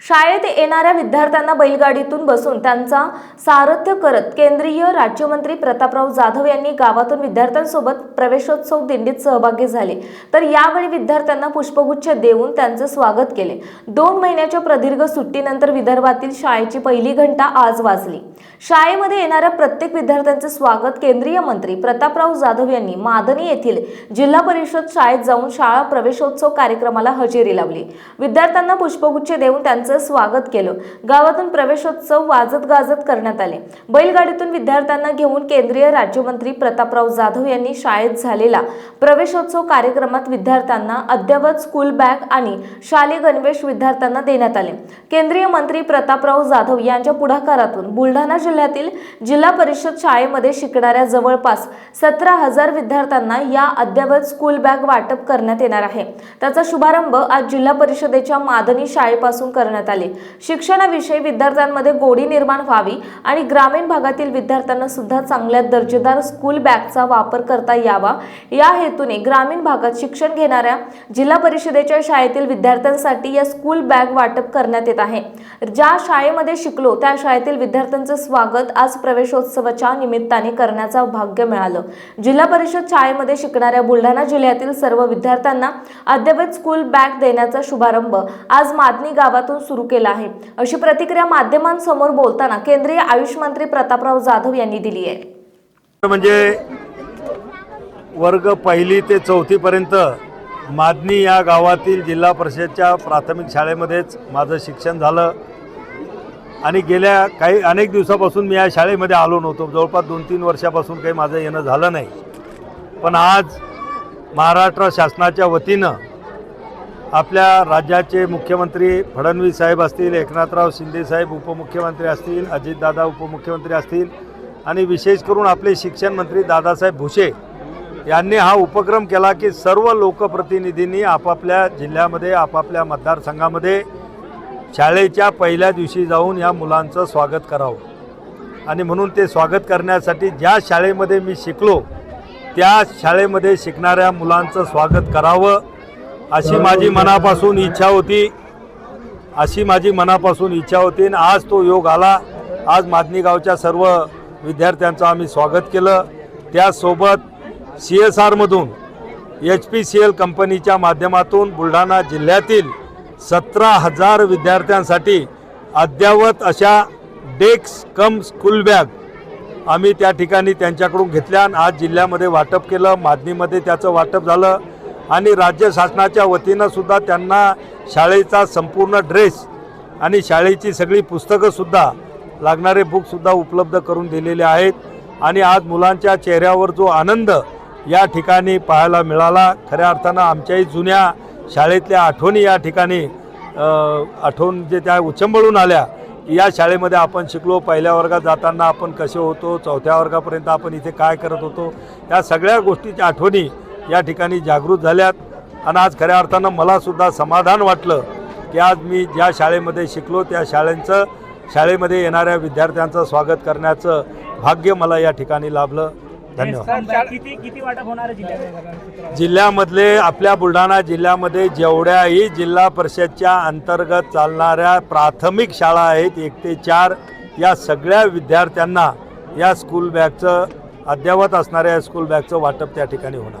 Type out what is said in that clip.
शाळेत येणाऱ्या विद्यार्थ्यांना बैलगाडीतून बसून त्यांचा सारथ्य करत केंद्रीय राज्यमंत्री प्रतापराव जाधव यांनी गावातून विद्यार्थ्यांसोबत प्रवेशोत्सव दिंडीत सहभागी झाले. तर यावेळी विद्यार्थ्यांना पुष्पगुच्छ देऊन त्यांचे स्वागत केले. दोन महिन्याच्या प्रदीर्घ सुट्टीनंतर विदर्भातील शाळेची पहिली घंटा आज वाजली. शाळेमध्ये येणाऱ्या प्रत्येक विद्यार्थ्यांचे स्वागत केंद्रीय मंत्री प्रतापराव जाधव यांनी मादनी येथील जिल्हा परिषद शाळेत जाऊन शाळा प्रवेशोत्सव कार्यक्रमाला हजेरी लावली. विद्यार्थ्यांना पुष्पगुच्छ देऊन त्यांचे स्वागत केलं. गावातून प्रवेशोत्सव वाजत गाजत करण्यात आले. बैलगाडीतून विद्यार्थ्यांना घेऊन केंद्रीय राज्यमंत्री प्रतापराव जाधव यांनी शाळेत झालेला प्रवेशोत्सव कार्यक्रमात विद्यार्थ्यांना अद्ययावत स्कूल बॅग आणि शालेय गणवेश विद्यार्थ्यांना देण्यात आले. केंद्रीय मंत्री प्रतापराव जाधव यांच्या पुढाकारातून बुलढाणा जिल्ह्यातील जिल्हा परिषद शाळेमध्ये शिकणाऱ्या जवळपास सतरा हजार विद्यार्थ्यांना या अद्ययावत स्कूल बॅग वाटप करण्यात येणार आहे. त्याचा शुभारंभ आज जिल्हा परिषदेच्या मादनी शाळेपासून करण्यात आले. शिक्षणाविषयी विद्यार्थ्यांमध्ये गोडी निर्माण व्हावी आणि ग्रामीण भागातील विद्यार्थ्यांना सुद्धा चांगल्या दर्जेदार स्कूल बॅगचा वापर करता यावा. या हेतूने ग्रामीण भागात शिक्षण घेणाऱ्या जिल्हा परिषदेच्या शाळेतील विद्यार्थ्यांसाठी या स्कूल बॅग वाटप करण्यात येत आहे. ज्या शाळेमध्ये शिकलो त्या शाळेतील विद्यार्थ्यांचं स्वागत आज प्रवेशोत्सवाच्या निमित्ताने करण्याचा भाग्य मिळालं. जिल्हा परिषद शाळेमध्ये शिकणाऱ्या बुलढाणा जिल्ह्यातील सर्व विद्यार्थ्यांना अद्ययावत स्कूल बॅग देण्याचा शुभारंभ आज मादनी गावातून सुरू केला आहे. अशी प्रतिक्रिया माध्यमांसमोर बोलताना केंद्रीय आयुष मंत्री प्रतापराव जाधव यांनी दिली आहे. म्हणजे वर्ग पहिली ते चौथीपर्यंत मादनी या गावातील जिल्हा परिषदच्या प्राथमिक शाळेमध्येच माझं शिक्षण झालं. आणि गेल्या काही अनेक दिवसापासून मी या शाळेमध्ये आलो नव्हतो. जवळपास दोन तीन वर्षापासून काही माझं येणं झालं नाही. पण आज महाराष्ट्र शासनाच्या वतीनं आपल्या राज्याचे मुख्यमंत्री फडणवीस साहेब असतील एकनाथराव शिंदे साहेब उपमुख्यमंत्री असतील अजितदादा उपमुख्यमंत्री असतील आणि विशेष करून आपले शिक्षण मंत्री दादासाहेब भुसे यांनी हा उपक्रम केला की सर्व लोकप्रतिनिधींनी आपापल्या जिल्ह्यामध्ये आपापल्या मतदारसंघामध्ये शाळेच्या पहिल्या दिवशी जाऊन या मुलांचं स्वागत करावं. आणि म्हणून ते स्वागत करण्यासाठी ज्या शाळेमध्ये मी शिकलो त्या शाळेमध्ये शिकणाऱ्या मुलांचं स्वागत करावं. अशी माझी मनापासून इच्छा होती. अशी माझी मनापासून इच्छा होती आणि आज तो योग आला. आज मादनी गावच्या सर्व विद्यार्थ्यांचं आम्ही स्वागत केलं. त्यासोबत सी एस आरमधून एच पी सी एल कंपनीच्या माध्यमातून बुलढाणा जिल्ह्यातील सतरा हजार विद्यार्थ्यांसाठी अद्ययावत अशा डेस्क कम स्कूल बॅग आम्ही त्या ठिकाणी त्यांच्याकडून घेतल्या आणि आज जिल्ह्यामध्ये वाटप केलं. मादनीमध्ये त्याचं वाटप झालं. आणि राज्य शासनाच्या वतीनं सुद्धा त्यांना शाळेचा संपूर्ण ड्रेस आणि शाळेची सगळी पुस्तकंसुद्धा लागणारे बुकसुद्धा उपलब्ध करून दिलेले आहेत. आणि आज मुलांच्या चेहऱ्यावर जो आनंद या ठिकाणी पाहायला मिळाला खऱ्या अर्थानं आमच्याही जुन्या शाळेतल्या आठवणी या ठिकाणी आठवण जे त्या उचंबळून आल्या की या शाळेमध्ये आपण शिकलो. पहिल्या वर्गात जाताना आपण कसे होतो चौथ्या वर्गापर्यंत आपण इथे काय करत होतो या सगळ्या गोष्टीच्या आठवणी या ठिकाणी जागृत झाल्यात. आणि आज खऱ्या अर्थानं मलासुद्धा समाधान वाटलं की आज मी ज्या शाळेमध्ये शिकलो त्या शाळेंचं शाळेमध्ये येणाऱ्या विद्यार्थ्यांचं स्वागत करण्याचं भाग्य मला या ठिकाणी लाभलं. धन्यवाद. जिल्ह्यामधले आपल्या बुलढाणा जिल्ह्यामध्ये जेवढ्याही जिल्हा परिषदच्या अंतर्गत चालणाऱ्या प्राथमिक शाळा आहेत एक ते चार या सगळ्या विद्यार्थ्यांना या स्कूल बॅगचं अद्ययावत असणाऱ्या स्कूल बॅगचं वाटप त्या ठिकाणी होणार.